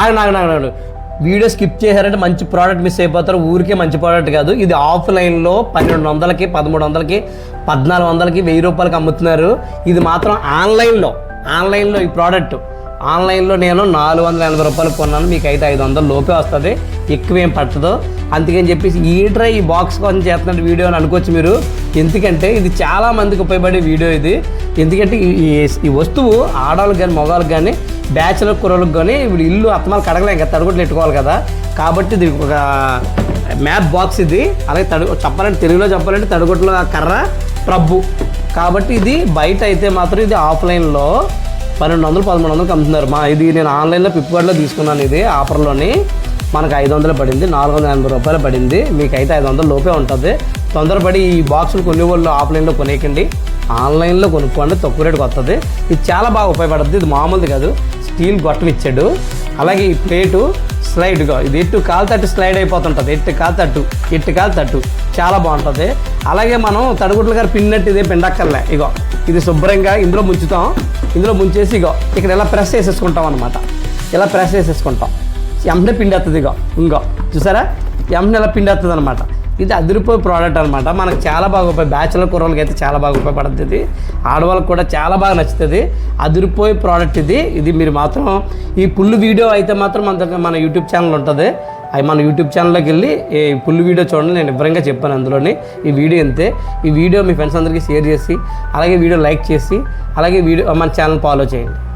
ఆగండి ఆగండి ఆగండి వీడియో స్కిప్ చేశారంటే మంచి ప్రోడక్ట్ మిస్ అయిపోతారు. ఊరికే మంచి ప్రోడక్ట్ కాదు. ఇది ఆఫ్లైన్లో పన్నెండు వందలకి పదమూడు వందలకి పద్నాలుగు వందలకి వెయ్యి రూపాయలకి అమ్ముతున్నారు. ఇది మాత్రం ఆన్లైన్లో ఆన్లైన్లో ఈ ప్రోడక్ట్ ఆన్లైన్లో నేను నాలుగు వందల ఎనభై రూపాయలు కొన్నాను. మీకు అయితే ఐదు వందలు లోపే వస్తుంది. ఎక్కువేం పట్టదు. అందుకని చెప్పేసి ఈ డ్రై ఈ బాక్స్ కోసం చేస్తున్న వీడియో అని అనుకోవచ్చు మీరు. ఎందుకంటే ఇది చాలా మందికి ఉపయోగపడే వీడియో ఇది. ఎందుకంటే ఈ- ఈ- వస్తువు ఆడవాళ్ళకి కానీ మగవాళ్ళకి కానీ బ్యాచులర్ కుర్రలకు కానీ ఇప్పుడు ఇల్లు అత్తమాలు కడగలేం కదా తడగొట్లు పెట్టుకోవాలి కదా. కాబట్టి ఇది ఒక మ్యాప్ బాక్స్ ఇది. అలాగే తడు చెప్పాలంటే తెలుగులో చెప్పాలంటే తడుగుట్ల కర్ర ప్రబ్బు కాబట్టి ఇది బయట అయితే మాత్రం ఇది ఆఫ్లైన్లో పన్నెండు వందలు పదమూడు వందలకి అమ్ముతున్నారు. మా ఇది నేను ఆన్లైన్లో ఫ్లిప్కార్ట్లో తీసుకున్నాను ఇది ఆఫర్లోని మనకు ఐదు వందలు పడింది నాలుగు వందల ఎనభై రూపాయలు పడింది. మీకు అయితే ఐదు వందల లోపే ఉంటుంది. తొందరపడి ఈ బాక్సులు కొన్ని వాళ్ళు ఆఫ్లైన్లో కొనేయకండి. ఆన్లైన్లో కొనుక్కోండి తక్కువ రేటుకి వస్తుంది ఇది చాలా బాగా ఉపయోగపడుతుంది ఇది మామూలుది కాదు. స్టీల్ గొట్టం ఇచ్చాడు. అలాగే ఈ ప్లేటు స్లైడ్గా ఇది ఎట్టు కాలు తట్టు స్లైడ్ అయిపోతుంటుంది. ఎట్టు కాలు తట్టు ఎట్టు కాలు తట్టు. చాలా బాగుంటుంది. అలాగే మనం తడుగుడ్ల గారు పిన్నట్టు ఇదే పిండక్కర్లే ఇగో ఇది శుభ్రంగా ఇందులో ముంచుతాం. ఇందులో ముంచేసి ఇగో ఇక్కడ ఇలా ప్రెస్ చేసేసుకుంటాం అనమాట ఇలా ప్రెస్ చేసేసుకుంటాం. ఎంటనే పిండేస్తుంది ఇగో ఇంకో. చూసారా? ఎంటనే పిండి పిండేస్తుంది అనమాట ఇది అదిరిపోయే ప్రోడక్ట్ అనమాట మనకు చాలా బాగా ఉపయోగ బ్యాచులర్ కూరలకి అయితే చాలా బాగా ఉపయోగపడుతుంది ఇది. ఆడవాళ్ళకి కూడా చాలా బాగా నచ్చుతుంది. అదిరిపోయే ప్రోడక్ట్ ఇది. ఇది మీరు మాత్రం ఈ పుల్లు వీడియో అయితే మాత్రం మన దగ్గర మన యూట్యూబ్ ఛానల్ ఉంటుంది. అవి మన యూట్యూబ్ ఛానల్లోకి వెళ్ళి ఈ పుల్లు వీడియో చూడండి. నేను వివరంగా చెప్పాను అందులోని ఈ వీడియో అంతే. ఈ వీడియో మీ ఫ్రెండ్స్ అందరికీ షేర్ చేసి అలాగే వీడియో లైక్ చేసి అలాగే వీడియో మన ఛానల్ ఫాలో చేయండి.